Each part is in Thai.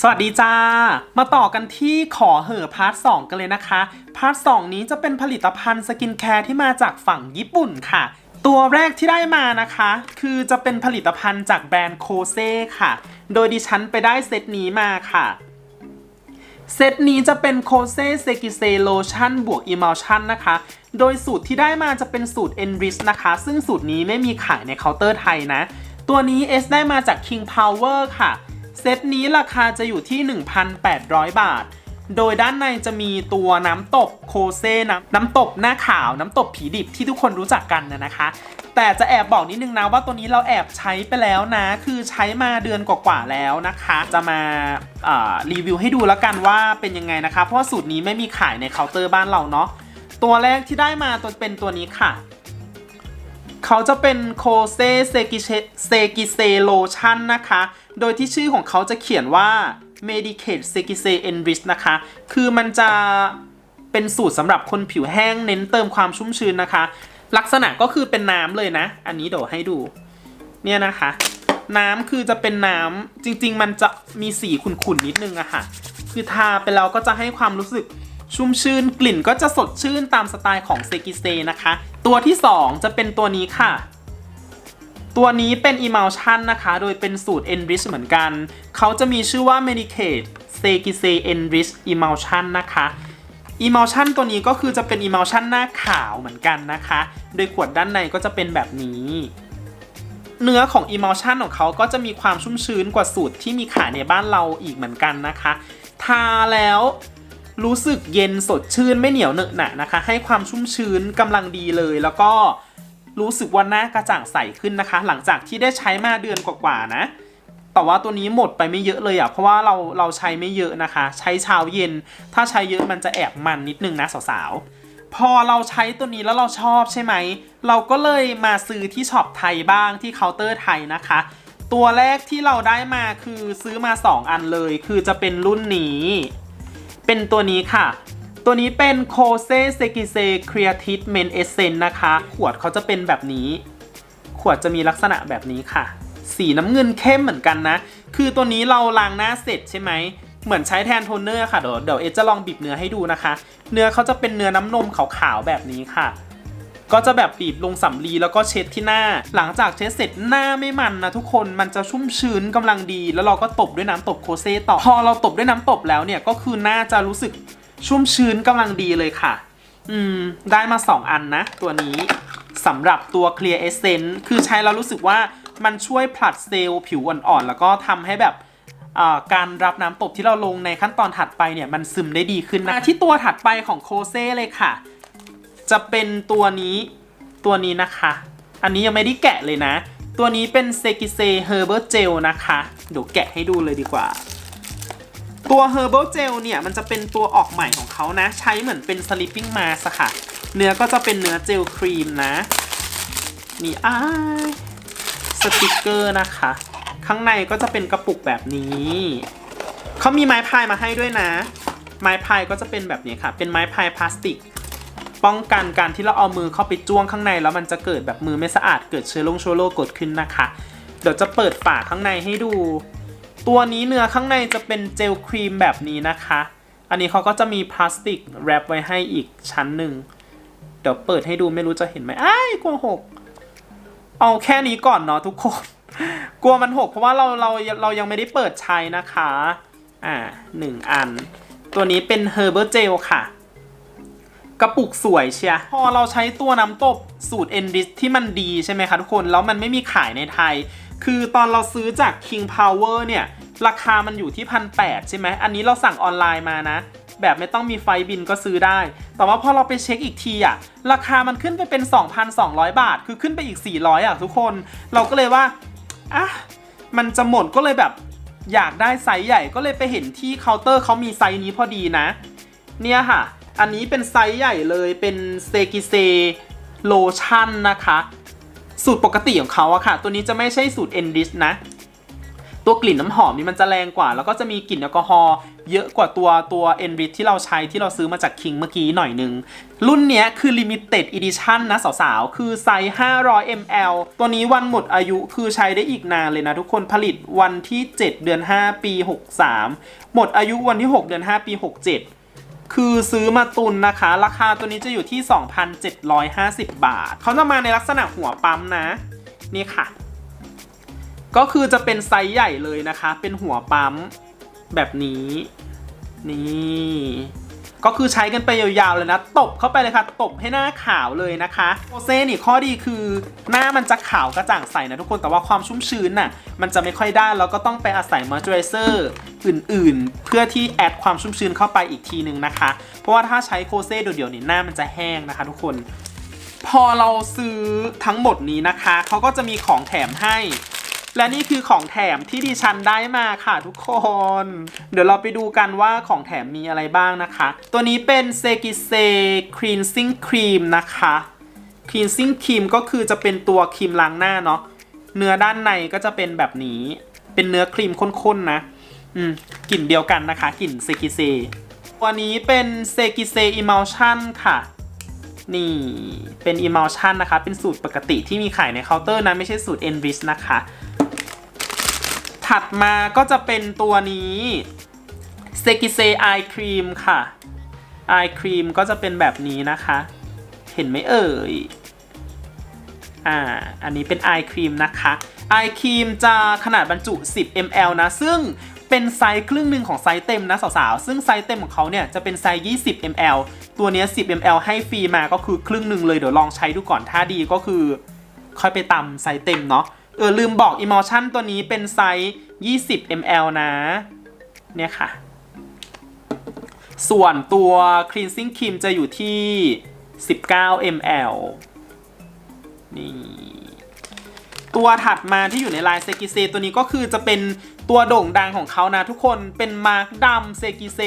สวัสดีจ้า มาต่อกันที่ขอเหอพาร์ทสกันเลยนะคะ พาร์ทสนี้จะเป็นผลิตภัณฑ์สกินแคร์ที่มาจากฝั่งญี่ปุ่นค่ะ ตัวแรกที่ได้มานะคะ คือจะเป็นผลิตภัณฑ์จากแบรนด์โคเซ่ค่ะ โดยดิฉันไปได้เซตนี้มาค่ะ เซตนี้จะเป็นโคเซเซกิเซโลชั่นบวกอิมัลชั่นนะคะ โดยสูตรที่ได้มาจะเป็นสูตร Enrich นะคะ ซึ่งสูตรนี้ไม่มีขายในเคาน์เตอร์ไทยนะ ตัวนี้ S ได้มาจาก King Power ค่ะ เซตนี้ราคาจะอยู่ที่ 1,800 บาท โดยด้านในจะมีตัวน้ำตบโคเซ่น้ำน้ำตบหน้าขาวน้ำตบผีดิบที่ทุกคนรู้จักกันนะนะคะ แต่จะแอบบอกนิดนึงนะว่าตัวนี้เราแอบใช้ไปแล้วนะ คือใช้มาเดือนกว่าๆแล้วนะคะ จะมาารีวิวให้ดูแล้วกันว่าเป็นยังไงนะคะ เพราะสูตรนี้ไม่มีขายในเคาน์เตอร์บ้านเราเนาะ ตัวแรกที่ได้มาตัวเป็นตัวนี้ค่ะ เขาจะเป็นโคเซเซกิเซกิเซโลชั่นนะคะ โดยที่ชื่อของเขาจะเขียนว่า Medicate s e k i s e Enrich นะคะ คือมันจะเป็นสูตรสำหรับคนผิวแห้งเน้นเติมความชุ่มชื้นนะคะ ลักษณะก็คือเป็นน้ำเลยนะ อันนี้เดี๋ยวให้ดู เนี่ยนะคะ น้ำคือจะเป็นน้ำจริง ๆ มันจะมีสีขุ่นๆนิดนึงอะค่ะ คือทาไปแล้วก็จะให้ความรู้สึก ชุ่มชื่นกลิ่นก็จะสดชื่นตามสไตล์ของเซกิเซนะคะ ตัวที่ 2 จะเป็นตัวนี้ค่ะ ตัวนี้เป็น Emulsion นะคะ โดยเป็นสูตร Enrich เหมือนกัน เขาจะมีชื่อว่า Medicate s e k i s e Enrich Emulsion นะคะ Emulsion ตัวนี้ก็คือจะเป็น Emulsion หน้าขาวเหมือนกันนะคะ โดยขวดด้านในก็จะเป็นแบบนี้เนื้อของ Emulsion ของเขาก็จะมีความชุ่มชื้นกว่าสูตรที่มีขายในบ้านเราอีกเหมือนกันนะคะ ทาแล้ว รู้สึกเย็นสดชื่นไม่เหนียวเหนอะหนะนะคะ ให้ความชุ่มชื้นกำลังดีเลย แล้วก็รู้สึกว่าหน้ากระจ่างใสขึ้นนะคะ หลังจากที่ได้ใช้มาเดือนกว่าๆนะ แต่ว่าตัวนี้หมดไปไม่เยอะเลยอะเพราะว่าเราเราใช้ไม่เยอะนะคะ ใช้เช้าเย็น ถ้าใช้เยอะมันจะแอบมันนิดนึงนะสาวๆพอเราใช้ตัวนี้แล้วเราชอบใช่ไหมเราก็เลยมาซื้อที่ช็อปไทยบ้างที่เคาน์เตอร์ไทยนะคะตัวแรกที่เราได้มาคือซื้อมา 2 อันเลย คือจะเป็นรุ่นนี้ เป็นตัวนี้ค่ะ ตัวนี้เป็นโคเซเซกิเซครีอทิสเมนเอเซนนะคะ ขวดเขาจะเป็นแบบนี้ ขวดจะมีลักษณะแบบนี้ค่ะ สีน้ำเงินเข้มเหมือนกันนะ คือตัวนี้เราล้างหน้าเสร็จใช่ไหม เหมือนใช้แทนโทนเนอร์ค่ะ เดี๋ยวเดี๋ยวเอจะลองบีบเนื้อให้ดูนะคะ เนื้อเขาจะเป็นเนื้อน้ำนมขาวๆแบบนี้ค่ะ ก็จะแบบบีบลงสำลีแล้วก็เช็ดที่หน้า หลังจากเช็ดเสร็จหน้าไม่มันนะทุกคนมันจะชุ่มชื้นกำลังดี แล้วเราก็ตบด้วยน้ำตบโคเซ่ต่อ พอเราตบด้วยน้ำตบแล้วเนี่ยก็คือหน้าจะรู้สึกชุ่มชื้นกำลังดีเลยค่ะ อืม ได้มา 2 อันนะ ตัวนี้สำหรับตัว Clear Essence คือใช้แล้วรู้สึกว่ามันช่วยผลัดเซลล์ผิวอ่อนๆ แล้วก็ทำให้แบบอ่าการรับน้ำตบที่เราลงในขั้นตอนถัดไปเนี่ยมันซึมได้ดีขึ้นนะที่ตัวถัดไปของโคเซ่เลยค่ะ จะเป็นตัวนี้ตัวนี้นะคะ อันนี้ยังไม่ได้แกะเลยนะ ตัวนี้เป็นเซกิเซเฮอร์เบอร์เจลนะคะ เดี๋ยวแกะให้ดูเลยดีกว่า ตัว Herbal Gel เจลเนี่ยมันจะเป็นตัวออกใหม่ของเขานะ ใช้เหมือนเป็น Sleeping Mask อะค่ะ เนื้อก็จะเป็นเนื้อเจลครีมนะ นี่อ้ายสติกเกอร์นะคะ ข้างในก็จะเป็นกระปุกแบบนี้ เขามีไม้พายมาให้ด้วยนะ ไม้พายก็จะเป็นแบบนี้ค่ะ เป็นไม้พายพลาสติก ป้องกันการที่เราเอามือเข้าไปจ้วงข้างใน แล้วมันจะเกิดแบบมือไม่สะอาดเกิดเชื้อลงเชื้อโรคเกิดขึ้นนะคะ เดี๋ยวจะเปิดฝาข้างในให้ดู ตัวนี้เนื้อข้างในจะเป็นเจลครีมแบบนี้นะคะ อันนี้เขาก็จะมีพลาสติกแรปไว้ให้อีกชั้นหนึ่งเดี๋ยวเปิดให้ดูไม่รู้จะเห็นไหมอ้ายกลัวหก เอาแค่นี้ก่อนเนาะทุกคน กลัวมันหกเพราะว่าเราเราเรายังไม่ได้เปิดใช้นะคะ อ่าหนึ่งอัน ตัวนี้เป็น Herbal Gel ค่ะ กระปุกสวยเชียพอเราใช้ตัวน้ำตบสูตร e n r i c h ที่มันดีใช่ไหมคะทุกคน แล้วมันไม่มีขายในไทย คือตอนเราซื้อจาก King Power เนี่ย ราคามันอยู่ที่พันแใช่ไหม อันนี้เราสั่งออนไลน์มานะ แบบไม่ต้องมีไฟบินก็ซื้อได้ แต่ว่าพอเราไปเช็คอีกทีอะราคามันขึ้นไปเป็น 2,200 บาท คือขึ้นไปอีก 400อะทุกคน เราก็เลยว่าอะมันจะหมดก็เลยแบบอยากได้ไซส์ใหญ่ก็เลยไปเห็นที่เคาน์เตอร์เขามีไซส์นี้พอดีนะ เนี่ยค่ะ อันนี้เป็นไซส์ใหญ่เลยเป็นเซกิเซโลชั่นนะคะ สูตรปกติของเขาอะค่ะ ตัวนี้จะไม่ใช่สูตร Enrich นะ ตัวกลิ่นน้ำหอมนี่มันจะแรงกว่า แล้วก็จะมีกลิ่นแอลกอฮอล์เยอะกว่าตัวตัว e n r i c h ที่เราใช้ที่เราซื้อมาจาก King เมื่อกี้หน่อยนึง รุ่นเนี้ยคือ Limited Edition นะสาวๆ คือไซส์ 500 ml ตัวนี้วันหมดอายุคือใช้ได้อีกนานเลยนะทุกคนผลิตวันที่ 7 เดือน 5 ปี 63 หมดอายุวันที่ 6 เดือน 5 ปี 67 คือซื้อมาตุนนะคะ ราคาตัวนี้จะอยู่ที่ 2,750 บาท เขาจะมาในลักษณะหัวปั๊มนะ นี่ค่ะ ก็คือจะเป็นไซส์ใหญ่เลยนะคะ เป็นหัวปั๊มแบบนี้ นี่ ก็คือใช้กันไปยาวๆเลยนะ ตบเข้าไปเลยค่ะ ตบให้หน้าขาวเลยนะคะโอเซ่นี่ข้อดีคือหน้ามันจะขาวกระจ่างใสนะทุกคนแต่ว่าความชุ่มชื้นน่ะมันจะไม่ค่อยได้แล้วก็ต้องไปอาศัยมอยเจอไรเซอร์อื่นๆ เพื่อที่แอดความชุ่มชื้นเข้าไปอีกทีนึงนะคะ เพราะว่าถ้าใช้โคเซ่เดี่ยวๆนี่หน้ามันจะแห้งนะคะ ทุกคน พอเราซื้อทั้งหมดนี้นะคะเขาก็จะมีของแถมให้ และนี่คือของแถมที่ดิฉันได้มาค่ะทุกคน เดี๋ยวเราไปดูกันว่าของแถมมีอะไรบ้างนะคะ ตัวนี้เป็นเซกิเซครีนซิ่งครีมนะคะครีนซิ่งครีมก็คือจะเป็นตัวครีมล้างหน้าเนาะเนื้อด้านในก็จะเป็นแบบนี้ เป็นเนื้อครีมข้นๆนะ อืมกลิ่นเดียวกันนะคะกลิ่นเซกิเซตัวนี้เป็นเซกิเซอิมัลชั่นค่ะนี่เป็น emulsion นะคะ เป็นสูตรปกติที่มีขายในเคาน์เตอร์นะ ไม่ใช่สูตร Enrich นะคะ ถัดมาก็จะเป็นตัวนี้เซกิเซไอครีมค่ะไอครีมก็จะเป็นแบบนี้นะคะ เห็นไหมเอ่ยอ่าอันนี้เป็นไอครีมนะคะไอครีมจะขนาดบรรจุ 10 ml นะ ซึ่งเป็นไซส์ครึ่งหนึ่งของไซส์เต็มนะสาวๆ ซึ่งไซส์เต็มของเขาเนี่ยจะเป็นไซส์ 20 ml ตัวนี้ 10 ml ให้ฟรีมาก็คือครึ่งหนึ่งเลย เดี๋ยวลองใช้ดูก่อนถ้าดีก็คือ ค่อยไปตำไซส์เต็มเนาะ เออลืมบอก Emulsion ตัวนี้เป็นไซส์ 20 ml นะ เนี่ยค่ะ ส่วนตัว Cleansing Cream จะอยู่ที่ 19 ml นี่ ตัวถัดมาที่อยู่ในลายเซกิเซตัวนี้ก็คือจะเป็น ตัวโด่งดังของเขานะทุกคนเป็นมาร์กดำเซกิเซ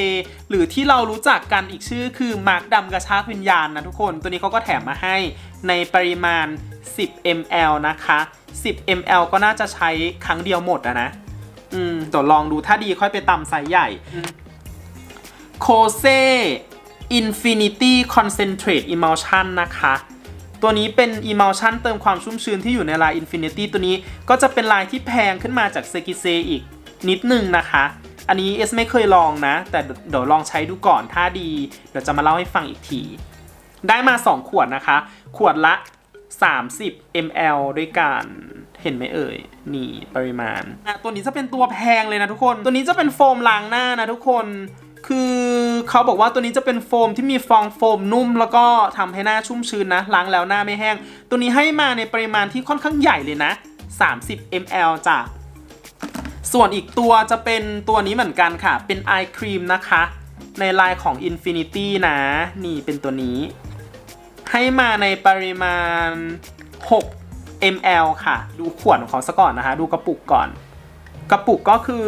หรือที่เรารู้จักกันอีกชื่อคือมาร์กดำกระชากวิญญาณนะทุกคนตัวนี้เขาก็แถมมาให้ในปริมาณ 10 ml นะคะ 10 ml ก็น่าจะใช้ครั้งเดียวหมดอะนะ อืมเดี๋ยวลองดูถ้าดีค่อยไปตำไซส์ใหญ่โคเซ Infinity Concentrate Emulsion นะคะ ตัวนี้เป็น emulsion เติมความชุ่มชื้นที่อยู่ในลาย Infinity ตัวนี้ก็จะเป็นลายที่แพงขึ้นมาจากเซกิเซอีกนิดนึงนะคะ อันนี้เอสไม่เคยลองนะ แต่เดี๋ยวลองใช้ดูก่อนถ้าดี เดี๋ยวจะมาเล่าให้ฟังอีกที ได้มา 2 ขวดนะคะ ขวดละ 30 ml ด้วยกันเห็นไหมเอ่ย นี่ปริมาณ ตัวนี้จะเป็นตัวแพงเลยนะทุกคน ตัวนี้จะเป็นโฟมล้างหน้านะทุกคน คือเขาบอกว่าตัวนี้จะเป็นโฟมที่มีฟองโฟมนุ่ม แล้วก็ทำให้หน้าชุ่มชื้นนะล้างแล้วหน้าไม่แห้ง ตัวนี้ให้มาในปริมาณที่ค่อนข้างใหญ่เลยนะ 30 ml จ้ะส่วนอีกตัวจะเป็นตัวนี้เหมือนกันค่ะ เป็นไอครีมนะคะ ในลายของ Infinity นะ นี่เป็นตัวนี้ ให้มาในปริมาณ 6 ml ค่ะ ดูขวดของเขาซะก่อนนะคะ ดูกระปุกก่อน กระปุกก็คือ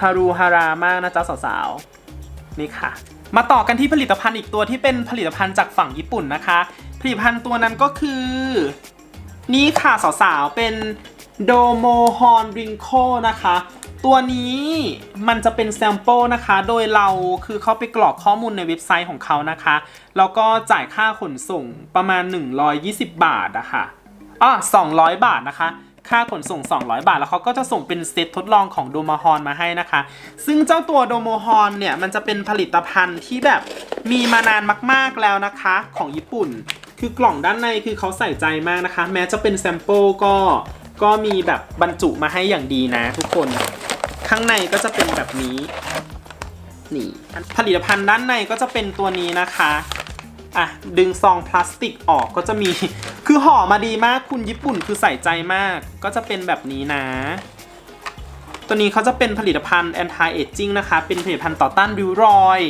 ฮารุฮารามากนะจ๊ะสาวๆ นี่ค่ะ มาต่อกันที่ผลิตภัณฑ์อีกตัวที่เป็นผลิตภัณฑ์จากฝั่งญี่ปุ่นนะคะ ผลิตภัณฑ์ตัวนั้นก็คือ นี่ค่ะสาวๆ เป็นโดโมฮอนริงโคนะคะ ตัวนี้มันจะเป็นแซมเปิลนะคะ โดยเราคือเขาไปกรอกข้อมูลในเว็บไซต์ของเขานะคะ แล้วก็จ่ายค่าขนส่งประมาณ 120 บาทอะค่ะอะ200 บาทนะคะ ค่าขนส่ง 200 บาท แล้วเขาก็จะส่งเป็นเซตทดลองของโดมฮอนมาให้นะคะ ซึ่งเจ้าตัวโดโมฮอนเนี่ยมันจะเป็นผลิตภัณฑ์ที่แบบมีมานานมากๆแล้วนะคะ ของญี่ปุ่น คือกล่องด้านในคือเขาใส่ใจมากนะคะ แม้จะเป็นแซมเปิลก็ก็มีแบบบรรจุมาให้อย่างดีนะทุกคน ข้างในก็จะเป็นแบบนี้นี่ผลิตภัณฑ์ด้านในก็จะเป็นตัวนี้นะคะ อะดึงซองพลาสติกออกก็จะมี คือห่อมาดีมากคุณญี่ปุ่นคือใส่ใจมาก ก็จะเป็นแบบนี้นะ ตัวนี้เขาจะเป็นผลิตภัณฑ์ anti aging นะคะ เป็นผลิตภัณฑ์ต่อต้านริ้วรอย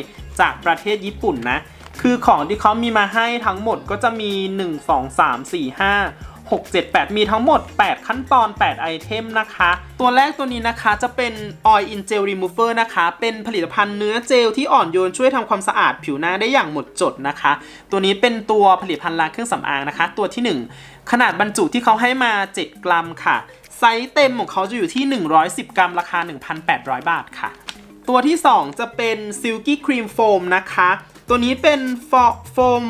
จากประเทศญี่ปุ่นนะ คือของที่เขามีมาให้ทั้งหมดก็จะมี 1 2 3 4 5 6 7 8 มีทั้งหมด 8 ขั้นตอน 8 ไอเทมนะคะ ตัวแรกตัวนี้นะคะจะเป็น Oil in Gel Remover นะคะ เป็นผลิตภัณฑ์เนื้อเจลที่อ่อนโยนช่วยทำความสะอาดผิวหน้าได้อย่างหมดจดนะคะ ตัวนี้เป็นตัวผลิตภัณฑ์ล้างเครื่องสำอางนะคะ ตัวที่ 1 ขนาดบรรจุที่เขาให้มา 7 กรัมค่ะ ไซส์เต็มของเขาจะอยู่ที่ 110 กรัม ราคา 1,800 บาทค่ะ ตัวที่ 2 จะเป็น Silky Cream Foam นะคะ ตัวนี้เป็นฟอโฟม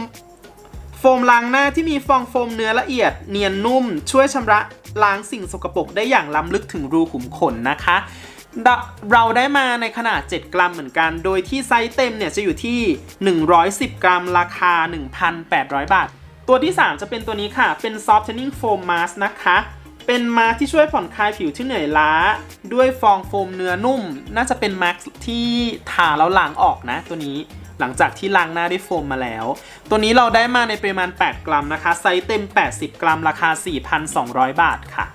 โฟมล้างหน้าที่มีฟองโฟมเนื้อละเอียดเนียนนุ่ม ช่วยชำระล้างสิ่งสกปรกได้อย่างล้ำลึกถึงรูขุมขนนะคะ เราได้มาในขนาด 7 กรัมเหมือนกัน โดยที่ไซส์เต็มเนี่ยจะอยู่ที่ 110 กรัม ราคา 1,800 บาท ตัวที่ 3 จะเป็นตัวนี้ค่ะ เป็น Softening Foam Mask นะคะ เป็นมาที่ช่วยผ่อนคลายผิวที่เหนื่อยล้า ด้วยฟองโฟมเนื้อนุ่ม น่าจะเป็นมาสที่ทาแล้วล้างออกนะตัวนี้ หลังจากที่ล้างหน้าด้วยโฟมมาแล้ว ตัวนี้เราได้มาในปริมาณ 8 กรัมนะคะ ไซส์เต็ม 80 กรัม ราคา 4,200 บาทค่ะ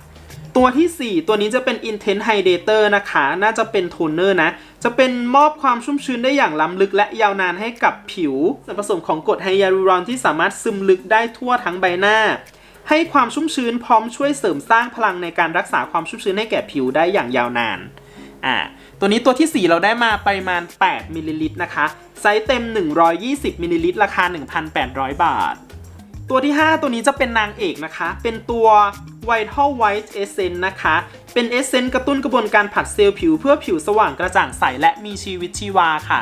ตัวทีสี่ 4 ตัวนี้จะเป็น Intense Hydrator นะคะ น่าจะเป็นโทนเนอร์นะ จะเป็นมอบความชุ่มชื้นได้อย่างล้ำลึกและยาวนานให้กับผิว ส่วนผสมของกรดไฮยาลูรอนที่สามารถซึมลึกได้ทั่วทั้งใบหน้า ให้ความชุ่มชื้นพร้อมช่วยเสริมสร้างพลังในการรักษาความชุ่มชื้นให้แก่ผิวได้อย่างยาวนาน อ่า ตัวนี้ตัวทีสี่ 4 เราได้มาปริมาณ 8มิลลิลิตรนะคะ ไซส์เต็ม 120มิลลิลิตรราคา 1,800 บาท ตัวที่ 5 ตัวนี้จะเป็นนางเอกนะคะ เป็นตัว Vital White Essence นะคะ เป็นเอเซนต์กระตุ้นกระบวนการผัดเซลล์ผิวเพื่อผิวสว่างกระจ่างใสและมีชีวิตชีวาค่ะ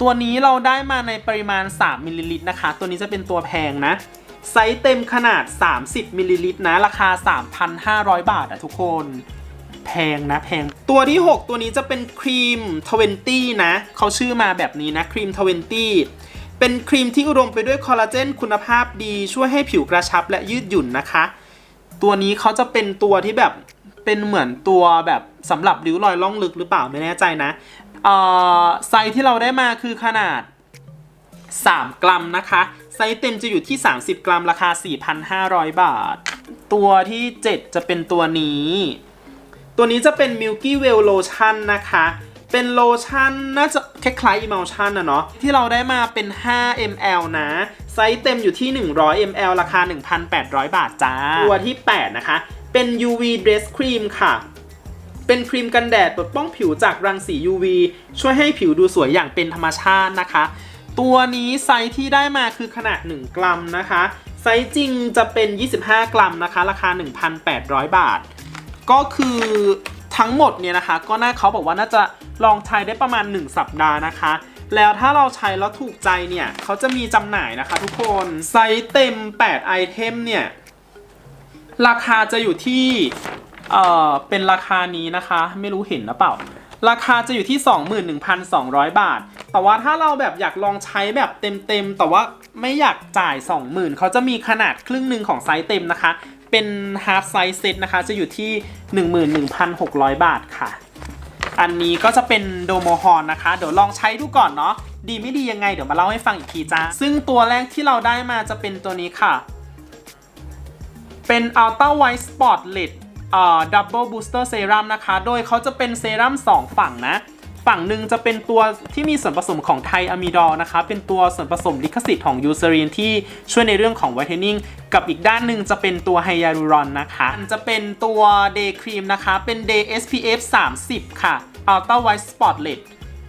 ตัวนี้เราได้มาในปริมาณ 3มิลลิลิตรนะคะ ตัวนี้จะเป็นตัวแพงนะ ไซส์เต็มขนาด 30มิลลิลิตรนะ ราคา 3,500 บาทอะทุกคน แพงนะแพง ตัวที่ 6 ตัวนี้จะเป็นครีม 20 นะ เขาชื่อมาแบบนี้นะครีม 20 เป็นครีมที่อุดมไปด้วยคอลลาเจนคุณภาพดี ช่วยให้ผิวกระชับและยืดหยุ่นนะคะ ตัวนี้เขาจะเป็นตัวที่แบบเป็นเหมือนตัวแบบสำหรับริ้วรอยล่องลึกหรือเปล่าไม่แน่ใจนะเอ่อไซส์ที่เราได้มาคือขนาด 3 กรัมนะคะ ไซส์เต็มจะอยู่ที่ 30 กรัมราคา 4,500 บาท ตัวที่ 7 จะเป็นตัวนี้ ตัวนี้จะเป็น Milky Well Lotion นะคะ เป็นโลชั่นน่าจะคล้ายๆ Emulsion นะเนาะที่เราได้มาเป็น 5 ml นะ ไซส์เต็มอยู่ที่ 100 ml ราคา 1,800 บาทจ้า ตัวที่ 8 นะคะ เป็น UV Dress Cream ค่ะเป็นครีมกันแดดปกป้องผิวจากรังสี UV ช่วยให้ผิวดูสวยอย่างเป็นธรรมชาตินะคะ ตัวนี้ไซส์ที่ได้มาคือขนาด 1 กรัมนะคะ ไซส์จริงจะเป็น 25 กรัมนะคะ ราคา 1,800 บาท ก็คือทั้งหมดเนี่ยนะคะ ก็น่าเขาบอกว่าน่าจะลองใช้ได้ประมาณ 1 สัปดาห์นะคะ แล้วถ้าเราใช้แล้วถูกใจเนี่ยเขาจะมีจำหน่ายนะคะทุกคนไซส์เต็ม 8 ไอเทมเนี่ย ราคาจะอยู่ที่เอ่อเป็นราคานี้นะคะ ไม่รู้เห็นหรือเปล่า ราคาจะอยู่ที่ 21,200 บาท แต่ว่าถ้าเราแบบอยากลองใช้แบบเต็มๆ แต่ว่าไม่อยากจ่าย 20,000เขาจะมีขนาดครึ่งหนึ่งของไซส์เต็มนะคะ เป็น half size set นะคะ จะอยู่ที่ 11,600 บาทค่ะ อันนี้ก็จะเป็นโดโมฮอนนะคะ เดี๋ยวลองใช้ดูก่อนเนาะดีไม่ดียังไงเดี๋ยวมาเล่าให้ฟังอีกทีจ้าซึ่งตัวแรกที่เราได้มาจะเป็นตัวนี้ค่ะ เป็น Ultra White Spotlight เอ่อ Double Booster Serum นะคะ โดยเขาจะเป็นเซรั่ม2 ฝั่งนะ ฝั่งหนึ่งจะเป็นตัวที่มีส่วนผสมของไทอะมิดอลนะคะ เป็นตัวส่วนผสมลิขสิทธิ์ของยูเซรีนที่ช่วยในเรื่องของไวท์เทนนิ่งกับอีกด้านหนึ่งจะเป็นตัวไฮยาลูรอนนะคะอันจะเป็นตัว Day Cream นะคะ เป็น Day SPF 30 ค่ะ Ultra White Spotlight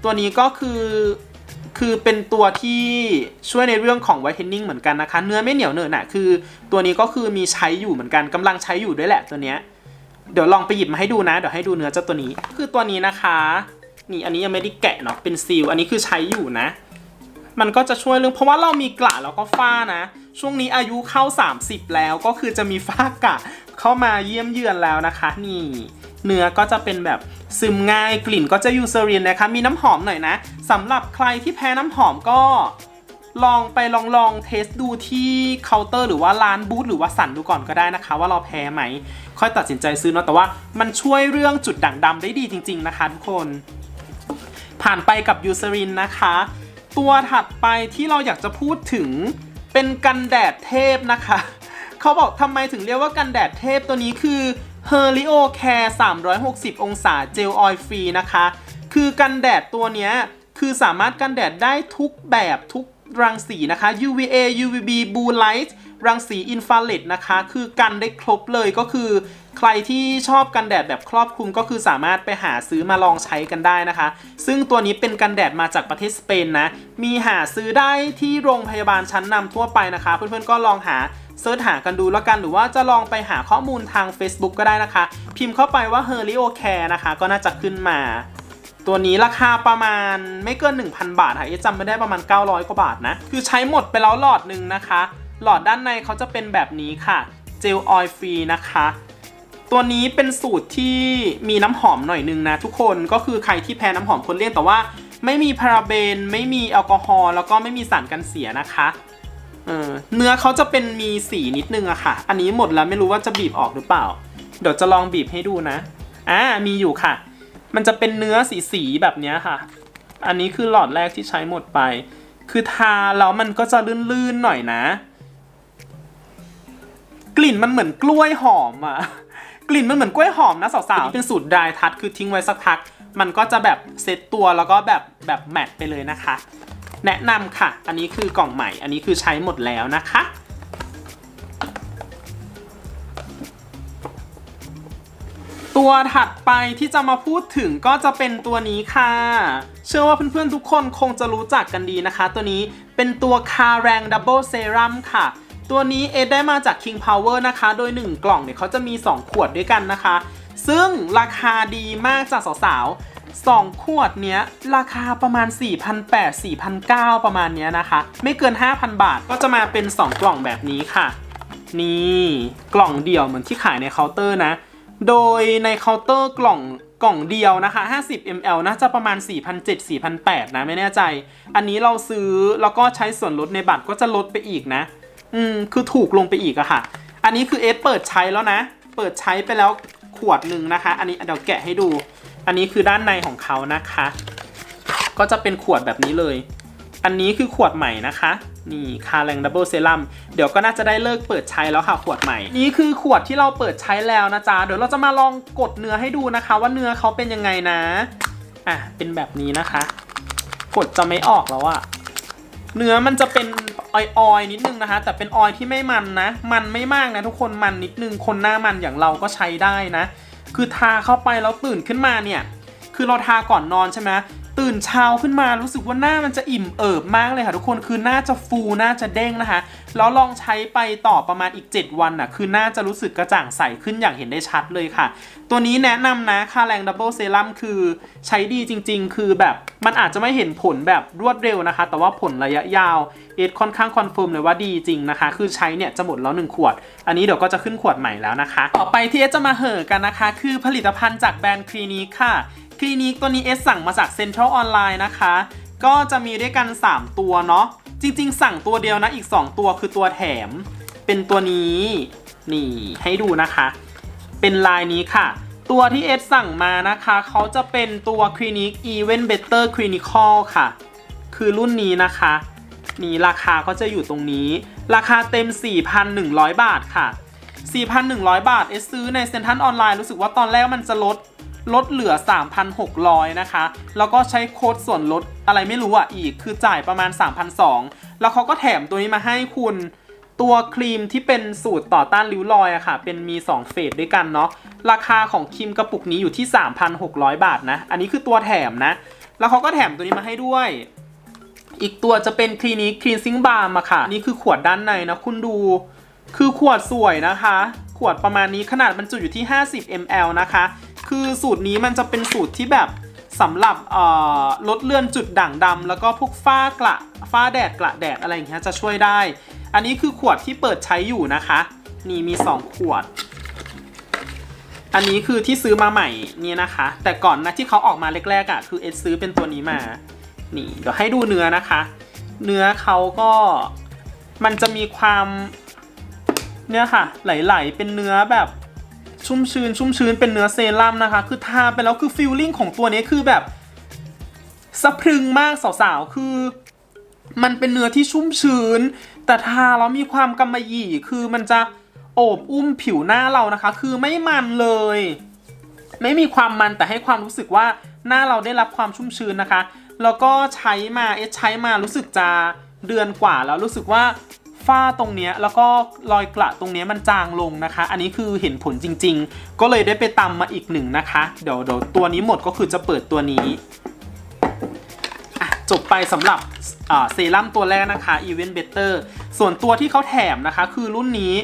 ตัวนี้ก็คือคือเป็นตัวที่ช่วยในเรื่องของไวท์เทนนิ่งเหมือนกันนะคะ เนื้อไม่เหนียวเหนอะหนะคือตัวนี้ก็คือมีใช้อยู่เหมือนกันกำลังใช้อยู่ด้วยแหละตัวเนี้ยเดี๋ยวลองไปหยิบมาให้ดูนะ เดี๋ยวให้ดูเนื้อเจ้าตัวนี้ คือตัวนี้นะคะ นี่อันนี้ยังไม่ได้แกะเนาะเป็นซีลอันนี้คือใช้อยู่นะ มันก็จะช่วยเรื่องเพราะว่าเรามีกระแล้วก็ฝ้านะ ช่วงนี้อายุเข้า 30 แล้วก็คือจะมีฝ้ากระเข้ามาเยี่ยมเยือนแล้วนะคะ นี่เนื้อก็จะเป็นแบบซึมง่ายกลิ่นก็จะยูเซรีนนะคะ มีน้ำหอมหน่อยนะสำหรับใครที่แพ้น้ำหอมก็ลองไปลองลองเทสดูที่เคาน์เตอร์หรือว่าร้านบูธหรือว่าสันดูก่อนก็ได้นะคะ ว่าเราแพ้ไหม ค่อยตัดสินใจซื้อเนาะแต่ว่ามันช่วยเรื่องจุดด่างดำได้ดีจริง ๆนะคะทุกคน ผ่านไปกับยูซรินนะคะ ตัวถัดไปที่เราอยากจะพูดถึงเป็นกันแดดเทพนะคะ เขาบอกทำไมถึงเรียกว่ากันแดดเทพตัวนี้คือ h e r l i o Care 360 องศาเจลออยล์ฟรีนะคะ คือกันแดดตัวนี้คือสามารถกันแดดได้ทุกแบบทุกรังสีนะคะ UVA UVB Blue Light รังสีอินฟราเรดนะคะ คือกันได้ครบเลยก็คือ ใครที่ชอบกันแดดแบบครอบคลุมก็คือสามารถไปหาซื้อมาลองใช้กันได้นะคะ ซึ่งตัวนี้เป็นกันแดดมาจากประเทศสเปนนะ มีหาซื้อได้ที่โรงพยาบาลชั้นนำทั่วไปนะคะ เพื่อนๆก็ลองหาเสิร์ชหากันดูแล้วกันหรือว่าจะลองไปหาข้อมูลทาง Facebook ก็ได้นะคะ พิมพ์เข้าไปว่า h e r l i o Care นะคะ ก็น่าจะขึ้นมา ตัวนี้ราคาประมาณไม่เกิน 1,000 บาทค่ะจำไม่ได้ประมาณ 900 กว่าบาทนะ คือใช้หมดไปแล้วหลอดหนึ่งนะคะ หลอดด้านในเขาจะเป็นแบบนี้ค่ะ เจลออยล์ฟรีนะคะ ตัวนี้เป็นสูตรที่มีน้ำหอมหน่อยนึงนะทุกคนก็คือใครที่แพ้น้ำหอมคนเลี่ยงแต่ว่าไม่มีพาราเบน ไม่มีแอลกอฮอล์แล้วก็ไม่มีสารกันเสียนะคะเออเนื้อเขาจะเป็นมีสีนิดนึงอะค่ะ อันนี้หมดแล้วไม่รู้ว่าจะบีบออกหรือเปล่า เดี๋ยวจะลองบีบให้ดูนะอ่ามีอยู่ค่ะ มันจะเป็นเนื้อสีสีแบบนี้ค่ะ อันนี้คือหลอดแรกที่ใช้หมดไป คือทาแล้วมันก็จะลื่นๆหน่อยนะ กลิ่นมันเหมือนกล้วยหอมอะกลิ่นมันเหมือนกล้วยหอมนะสาวๆเป็นสูตรดรายทัชคือทิ้งไว้สักพัก มันก็จะแบบเซตตัวแล้วก็แบบแบบแมทไปเลยนะคะ แนะนำค่ะ อันนี้คือกล่องใหม่ อันนี้คือใช้หมดแล้วนะคะตัวถัดไปที่จะมาพูดถึงก็จะเป็นตัวนี้ค่ะ เชื่อว่าเพื่อนๆทุกคนคงจะรู้จักกันดีนะคะ ตัวนี้เป็นตัวคาแรงดับเบิลเซรั่มค่ะ ตัวนี้เอได้มาจาก King Power นะคะ โดย 1 กล่องเนี่ยเขาจะมี 2 ขวดด้วยกันนะคะ ซึ่งราคาดีมากจากสาวๆ 2 ขวดเนี้ย ราคาประมาณ 4,800 4,900 ประมาณเนี้ยนะคะ ไม่เกิน 5,000 บาทก็จะมาเป็น 2 กล่องแบบนี้ค่ะ นี่กล่องเดียวเหมือนที่ขายในเคาน์เตอร์นะ โดยในเคาน์เตอร์กล่องกล่องเดียวนะคะ 50 ml น่าจะประมาณ 4,700 4,800 นะ ไม่แน่ใจ อันนี้เราซื้อแล้วก็ใช้ส่วนลดในบัตรก็จะลดไปอีกนะ อืมคือถูกลงไปอีกอะค่ะ อันนี้คือเอสเปิดใช้แล้วนะ เปิดใช้ไปแล้วขวดหนึ่งนะคะ อันนี้เดี๋ยวแกะให้ดู อันนี้คือด้านในของเขานะคะ ก็จะเป็นขวดแบบนี้เลย อันนี้คือขวดใหม่นะคะนี่คาแรงดับเบิลเซรั่มเดี๋ยวก็น่าจะได้เลิกเปิดใช้แล้วค่ะขวดใหม่ นี่คือขวดที่เราเปิดใช้แล้วนะจ๊ะเดี๋ยวเราจะมาลองกดเนื้อให้ดูนะคะ ว่าเนื้อเขาเป็นยังไงนะอะเป็นแบบนี้นะคะ กดจะไม่ออกแล้วอะเนื้อมันจะเป็น ออยๆนิดนึงนะคะ แต่เป็นออยที่ไม่มันนะ มันไม่มากนะทุกคนมันนิดนึงคนหน้ามันอย่างเราก็ใช้ได้นะ คือทาเข้าไปแล้วตื่นขึ้นมาเนี่ย คือเราทาก่อนนอนใช่ไหม ตื่นเช้าขึ้นมารู้สึกว่าหน้ามันจะอิ่มเอิบมากเลยค่ะทุกคนคือหน้าจะฟูหน้าจะเด้งนะคะ แล้วลองใช้ไปต่อประมาณอีก 7 วันน่ะคือหน้าจะรู้สึกกระจ่างใสขึ้นอย่างเห็นได้ชัดเลยค่ะ ตัวนี้แนะนำนะค่าแรงดับเบิลเซรั่มคือใช้ดีจริง ๆ คือแบบมันอาจจะไม่เห็นผลแบบรวดเร็วนะคะ แต่ว่าผลระยะยาวเอสค่อนข้างคอนเฟิร์มเลยว่าดีจริงนะคะ คือใช้เนี่ยจะหมดแล้ว 1 ขวด อันนี้เดี๋ยวก็จะขึ้นขวดใหม่แล้วนะคะ ต่อไปที่เอสจะมาเห่อกันนะคะ คือผลิตภัณฑ์จากแบรนด์คลินิกค่ะ คลินิกตัวนี้เอสสั่งมาจากเซ็นทรัลออนไลน์นะคะ ก็จะมีด้วยกัน 3 ตัวเนาะ จริงๆ สั่งตัวเดียวนะ อีก 2 ตัวคือตัวแถม เป็นตัวนี้ นี่ให้ดูนะคะ เป็นลายนี้ค่ะ ตัวที่เอสสั่งมานะคะ เขาจะเป็นตัวคลินิก Even Better Clinical ค่ะ คือรุ่นนี้นะคะ นี่ราคาก็จะอยู่ตรงนี้ ราคาเต็ม 4,100 บาทค่ะ 4,100 บาท เอสซื้อในเซ็นทรัลออนไลน์รู้สึกว่าตอนแรกมันจะลด ลดเหลือ 3,600 นะคะ แล้วก็ใช้โค้ดส่วนลดอะไรไม่รู้อะอีก คือจ่ายประมาณ 3,200 แล้วเขาก็แถมตัวนี้มาให้คุณตัวครีมที่เป็นสูตรต่อต้านริ้วรอยอะค่ะ เป็นมี 2 เฟสด้วยกันเนาะ ราคาของครีมกระปุกนี้อยู่ที่ 3,600 บาทนะ อันนี้คือตัวแถมนะ แล้วเขาก็แถมตัวนี้มาให้ด้วย อีกตัวจะเป็นคลินิกคลีนซิ่งบาร์มาค่ะ นี่คือขวดด้านในนะคุณดู คือขวดสวยนะคะ ขวดประมาณนี้ขนาดบรรจุอยู่ที่ 50 ml นะคะ คือสูตรนี้มันจะเป็นสูตรที่แบบสำหรับลดเลือนจุดด่างดำแล้วก็พวกฝ้ากระฝ้าแดดกระแดดอะไรอย่างเงี้ยจะช่วยได้ อันนี้คือขวดที่เปิดใช้อยู่นะคะ นี่มี 2 ขวด อันนี้คือที่ซื้อมาใหม่นี่นะคะ แต่ก่อนนะที่เขาออกมาแรกๆอะ่ะคือเอสซื้อเป็นตัวนี้มา นี่เดี๋ยวให้ดูเนื้อนะคะ เนื้อเขาก็มันจะมีความเนี่ยค่ะ ไหลๆเป็นเนื้อแบบ ชุ่มชื้นชุ่มชื้นเป็นเนื้อเซรั่มนะคะ คือทาไปแล้วคือฟิลลิ่งของตัวนี้คือแบบสะพรึงมากสาวๆ คือ มันเป็นเนื้อที่ชุ่มชื้น แต่ทาแล้วมีความกำมะหยี่ คือมันจะโอบอุ้มผิวหน้าเรานะคะ คือไม่มันเลย ไม่มีความมันแต่ให้ความรู้สึกว่าหน้าเราได้รับความชุ่มชื้นนะคะ แล้วก็ใช้มาเอใช้มารู้สึกจะเดือนกว่าแล้วรู้สึกว่า ฝ้าตรงเนี้ยแล้วก็รอยกระตรงเนี้ยมันจางลงนะคะ อันนี้คือเห็นผลจริง ๆ ก็เลยได้ไปตำมาอีกหนึ่งนะคะ เดี๋ยวเดี๋ยวตัวนี้หมดก็คือจะเปิดตัวนี้จบไปสำหรับเซรั่มตัวแรกนะคะ Even Better ส่วนตัวที่เขาแถมนะคะ คือรุ่นนี้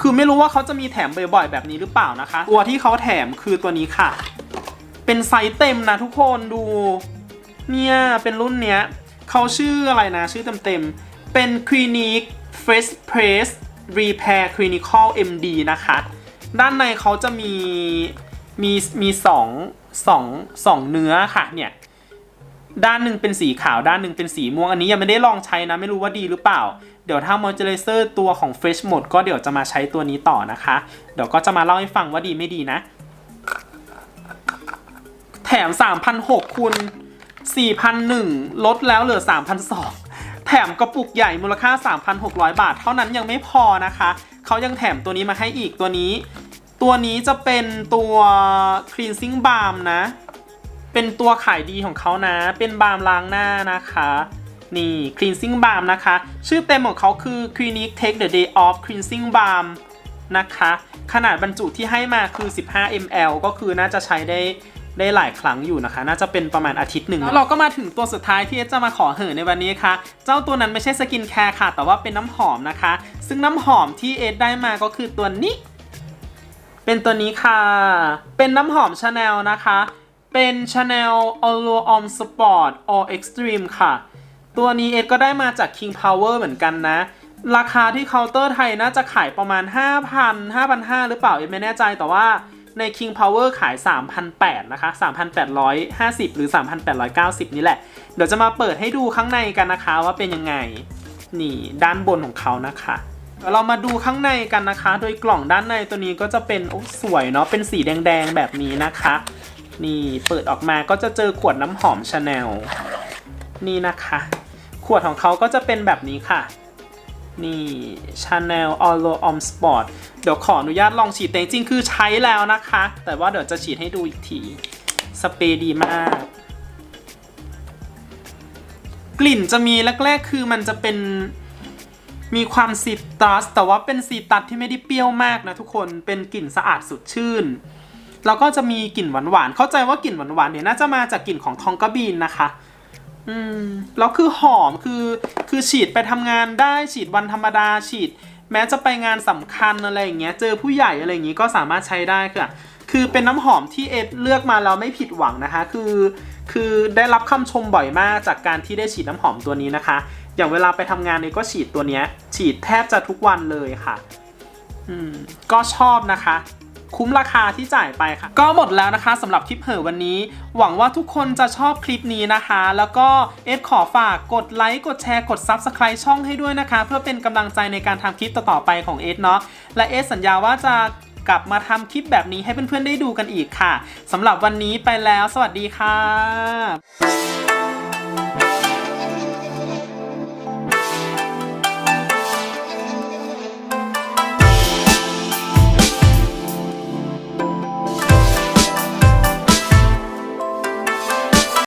คือไม่รู้ว่าเขาจะมีแถมบ่อยๆแบบนี้หรือเปล่านะคะ ตัวที่เขาแถมคือตัวนี้ค่ะ เป็นไซส์เต็มนะทุกคนดู เนี่ย เป็นรุ่นเนี้ยเขาชื่ออะไรนะ ชื่อเต็มๆ เป็น Clinique Fresh Press Repair Clinical MD นะคะ ด้านในเขาจะมีมีมีสองสองสองเนื้อค่ะเนี่ยด้านหนึ่งเป็นสีขาวด้านหนึ่งเป็นสีม่วง อันนี้ยังไม่ได้ลองใช้นะ ไม่รู้ว่าดีหรือเปล่า เดี๋ยวถ้ามอยเจอร์เซอร์ตัวของ Fresh หมด ก็เดี๋ยวจะมาใช้ตัวนี้ต่อนะคะ เดี๋ยวก็จะมาเล่าให้ฟังว่าดีไม่ดีนะ แถม3,006คูณ4,001ลดแล้วเหลือ3,002 ถมกระปุกใหญ่มูลค่า 3,600 บาท เท่านั้นยังไม่พอนะคะ เขายังแถมตัวนี้มาให้อีกตัวนี้ ตัวนี้จะเป็นตัว cleansing balm นะ เป็นตัวขายดีของเขานะ เป็นบาล์มล้างหน้านะคะ นี่ cleansing balm นะคะ ชื่อเต็มของเขาคือ Clinique Take the Day Off Cleansing Balm นะคะ ขนาดบรรจุที่ให้มาคือ 15 ml ก็คือน่าจะใช้ได้ ได้หลายครั้งอยู่นะคะ น่าจะเป็นประมาณอาทิตย์หนึ่งแล้วเราก็มาถึงตัวสุดท้ายที่เอจะมาขอเหอในวันนี้ค่ะ เจ้าตัวนั้นไม่ใช่สกินแคร์ค่ะ แต่ว่าเป็นน้ำหอมนะคะ ซึ่งน้ำหอมที่เอสได้มาก็คือตัวนี้ เป็นตัวนี้ค่ะ เป็นน้ำหอมชาแนลนะคะ เป็น Chanel Allure Homme Sport All Extreme ค่ะ ตัวนี้เอ็ดก็ได้มาจาก King Power เหมือนกันนะราคาที่เคาน์เตอร์ไทยน่าจะขายประมาณ 5,000 5,500หรือเปล่าเอ็ดไม่แน่ใจแต่ว่า ใน King Power ขาย 3,800นะคะ 3,850 หรือ 3,890 นี่แหละ เดี๋ยวจะมาเปิดให้ดูข้างในกันนะคะว่าเป็นยังไง นี่ด้านบนของเขานะคะเดี๋ยวเรามาดูข้างในกันนะคะ โดยกล่องด้านในตัวนี้ก็จะเป็นโอ้สวยเนาะ เป็นสีแดงๆแบบนี้นะคะ นี่เปิดออกมาก็จะเจอขวดน้ำหอมชาแนล นี่นะคะ ขวดของเขาก็จะเป็นแบบนี้ค่ะ นี่ Chanel Allo Om Sport เดี๋ยวขออนุญาตลองฉีดแต่จริงๆคือใช้แล้วนะคะ แต่ว่าเดี๋ยวจะฉีดให้ดูอีกที สเปรย์ดีมาก กลิ่นจะมีแรกๆคือมันจะเป็นมีความซีตัสแต่ว่าเป็นซีตัสที่ไม่ได้เปรี้ยวมากนะทุกคนเป็นกลิ่นสะอาดสดชื่น แล้วก็จะมีกลิ่นหวานๆเข้าใจว่ากลิ่นหวานๆเนี่ยน่าจะมาจากกลิ่นของทองกระบีนนะคะ อืมแล้วคือหอมคือคือฉีดไปทำงานได้ฉีดวันธรรมดาฉีด แม้จะไปงานสำคัญอะไรอย่างเงี้ยเจอผู้ใหญ่อะไรอย่างงี้ก็สามารถใช้ได้ค่ะ คือเป็นน้ำหอมที่เอ็ดเลือกมาแล้วไม่ผิดหวังนะคะ คือ คือได้รับคำชมบ่อยมากจากการที่ได้ฉีดน้ำหอมตัวนี้นะคะ อย่างเวลาไปทำงานเนี่ยก็ฉีดตัวเนี้ย ฉีดแทบจะทุกวันเลยค่ะ อืมก็ชอบนะคะ คุ้มราคาที่จ่ายไปค่ะ ก็หมดแล้วนะคะสำหรับคลิปเหอวันนี้ หวังว่าทุกคนจะชอบคลิปนี้นะคะ แล้วก็เอสขอฝากกดไลค์กดแชร์กด Subscribe ช่องให้ด้วยนะคะ เพื่อเป็นกำลังใจในการทำคลิปต่อๆไปของเอสเนาะและเอสสัญญาว่าจะกลับมาทำคลิปแบบนี้ให้เพื่อนๆได้ดูกันอีกค่ะสำหรับวันนี้ไปแล้ว สวัสดีค่ะ